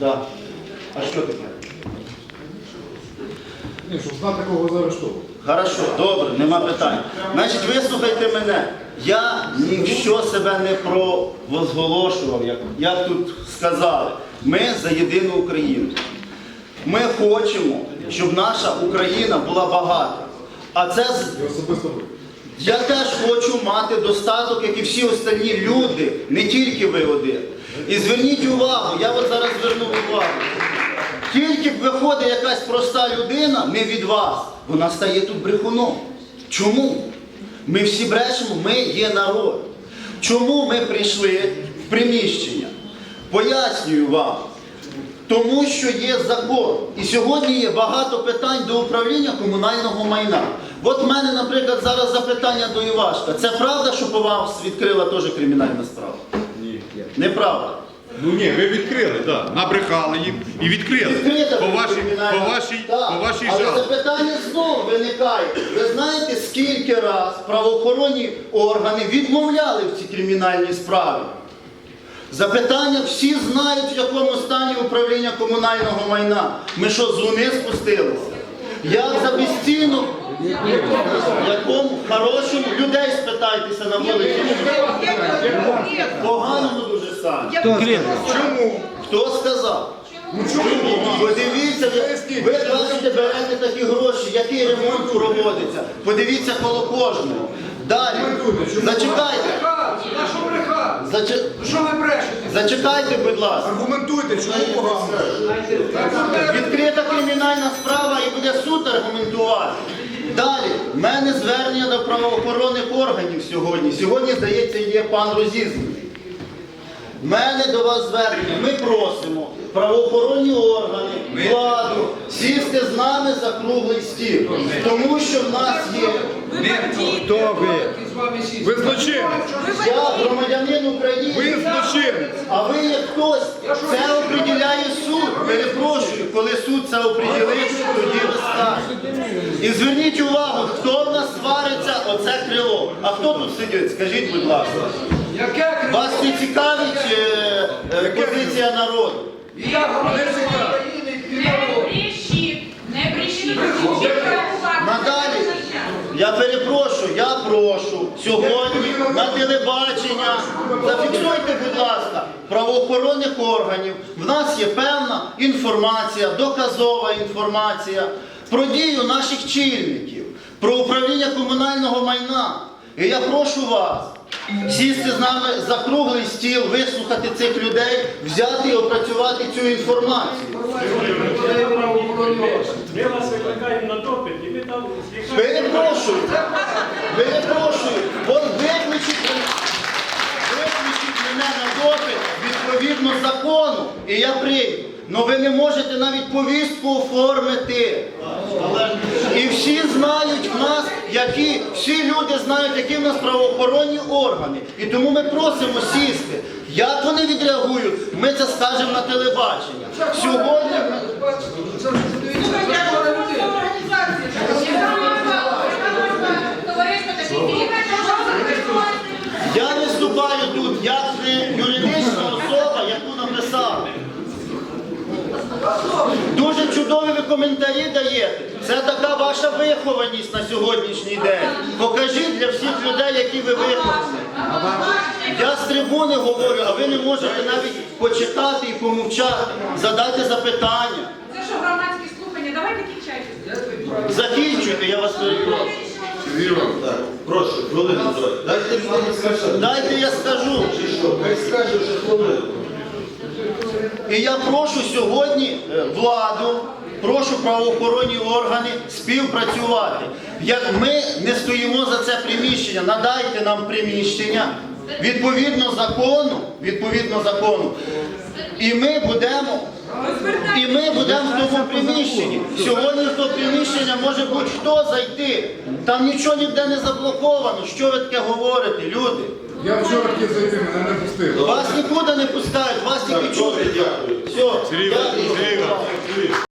Да. А що таке? Ні, щоб знати, кого заарештовувати. Хорошо, добре, нема питань. Значить, вислухайте мене. Я ніщо себе не провозголошував, як, як тут сказали. Ми за єдину Україну. Ми хочемо, щоб наша Україна була багата. А це з- особисто. Я теж хочу мати достаток, як і всі остальні люди, не тільки ви один. І зверніть увагу, я от зараз зверну увагу. Тільки виходить якась проста людина, не від вас, вона стає тут брехуном. Чому? Ми всі брешемо, ми є народ. Чому ми прийшли в приміщення? Пояснюю вам. Тому що є закон. І сьогодні є багато питань до управління комунального майна. От в мене, наприклад, зараз запитання до Івашка. Це правда, що по вас відкрила теж кримінальна справа? Ні. Неправда. Ну ні, ви відкрили, так. Да. Набрехали їм і відкрили. Відкрита По вашій, по вашій, по вашій Але жалобі. запитання знову виникає. Ви знаєте, скільки раз правоохоронні органи відмовляли в цій кримінальній справі? Запитання всі знають, в якому стані управління комунального майна. Ми що, з луни спустилися? Як за безцінно, якому хорошому людей спитайтеся на вулиці. Поганому дуже стані. Чому? Хто сказав? Подивіться, ви- кажете, берете такі гроші, який ремонт проводиться. Подивіться коло кожного. Далі. Зачекайте. На що Що ви брешете? Зачитайте, будь ласка. Аргументуйте, чому погано. Відкрита кримінальна справа і буде суд аргументувати. Далі, в мене звернення до правоохоронних органів сьогодні. Сьогодні, здається, є пан Розізний. В мене до вас звернення. Ми просимо правоохоронні органи, владу сісти з нами за круглий стіл. Тому що в нас є. Хто ви? Ви злочинець. Я громадянин Ви України. злочинець. А ви як хтось, це определяє суд. Перепрошую, коли суд це определить, тоді ви скажете. І зверніть увагу, хто в нас свариться, оце крило. А хто тут сидить? Скажіть, будь ласка. Вас не цікавить е, е, позиція народу? Я громадянин України і Не народ. брешіть, не брешіть, вчіть правувати. Надалі, я перепрошую, я прошу сьогодні на телебачення, зафіксуйте, будь ласка, правоохоронних органів. В нас є певна інформація, доказова інформація про дію наших чільників, про управління комунального майна. І я прошу вас сісти з нами за круглий стіл, вислухати цих людей, взяти і опрацювати цю інформацію. Ми вас викликаємо на допит, і ви там. Перепрошую, перепрошую, от виключіть мене на допит відповідно закону, і я прийду. Ну ви не можете навіть повістку оформити. І всі знають в нас, які, всі люди знають, які в нас правоохоронні органи. І тому ми просимо сісти. Як вони відреагують, ми це скажемо на телебачення. Сьогодні Це ж подивіться, це хвора людина. Товариство таке керівне, Я виступаю тут як не юридична особа, яку написали. Дуже ви коментарі даєте. Це така ваша вихованість на сьогоднішній день. Покажіть для всіх людей, які ви виховані. Я з трибуни говорю, а ви не можете навіть почекати і помовчати. Задайте запитання. Це що громадські слухання, давайте кінчайте. Закінчуйте, я вас перепрошую. Прошу, хвилину. Дайте мені сказати. Дайте я скажу. Чи що? Хай скаже вже хвилину. І я прошу сьогодні е, владу, прошу правоохоронні органи співпрацювати. Як ми не стоїмо за це приміщення, надайте нам приміщення відповідно закону, відповідно закону. І ми будемо. І ми будемо в тому приміщенні. Сьогодні в то приміщення може будь-хто зайти. Там нічого ніде не заблоковано. Що ви таке говорите, люди? Я вчора хотів зайти, мене не пустили. Вас нікуди не пускають, вас тільки чути. Все, Сергій. Сергій Іванович.